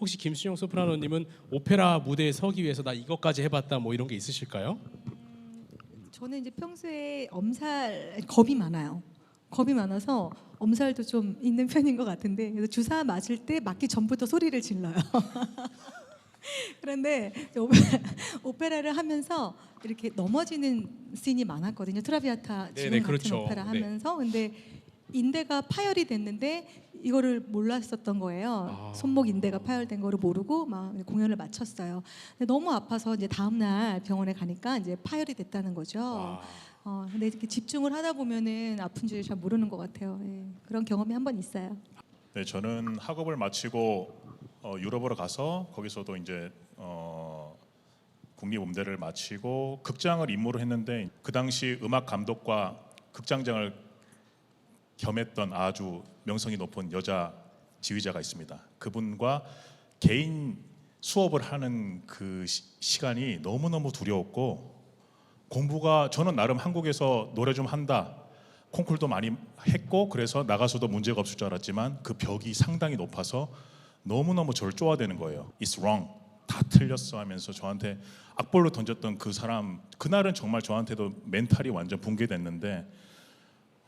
혹시 김수영 소프라노님은 오페라 무대에 서기 위해서 나 이것까지 해봤다 뭐 이런 게 있으실까요? 저는 이제 평소에 엄살 겁이 많아요. 겁이 많아서 엄살도 좀 있는 편인 것 같은데 그래서 주사 맞을 때 맞기 전부터 소리를 질러요. 그런데 오페라, 오페라를 하면서 이렇게 넘어지는 씬이 많았거든요. 트라비아타 지금 네네, 같은 그렇죠. 오페라 네. 하면서 근데 인대가 파열이 됐는데 이거를 몰랐었던 거예요. 아. 손목 인대가 파열된 거를 모르고 막 공연을 마쳤어요. 근데 너무 아파서 이제 다음 날 병원에 가니까 이제 파열이 됐다는 거죠. 와. 어, 근데 이렇게 집중을 하다 보면은 아픈 줄 잘 모르는 것 같아요. 예, 그런 경험이 한 번 있어요. 네, 저는 학업을 마치고 어, 유럽으로 가서 거기서도 이제 어, 국립음대를 마치고 극장을 임무를 했는데 그 당시 음악 감독과 극장장을 겸했던 아주 명성이 높은 여자 지휘자가 있습니다. 그분과 개인 수업을 하는 그 시, 시간이 너무너무 두려웠고 공부가 저는 나름 한국에서 노래 좀 한다. 콩쿨도 많이 했고 그래서 나가서도 문제가 없을 줄 알았지만 그 벽이 상당히 높아서 너무너무 쪼아대는 거예요. It's wrong. 다 틀렸어 하면서 저한테 악볼로 던졌던 그 사람 그날은 정말 저한테도 멘탈이 완전 붕괴됐는데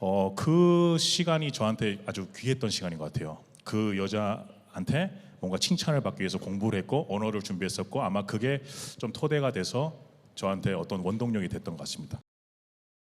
어, 그 시간이 저한테 아주 귀했던 시간인 것 같아요. 그 여자한테 뭔가 칭찬을 받기 위해서 공부를 했고 언어를 준비했었고 아마 그게 좀 토대가 돼서 저한테 어떤 원동력이 됐던 것 같습니다.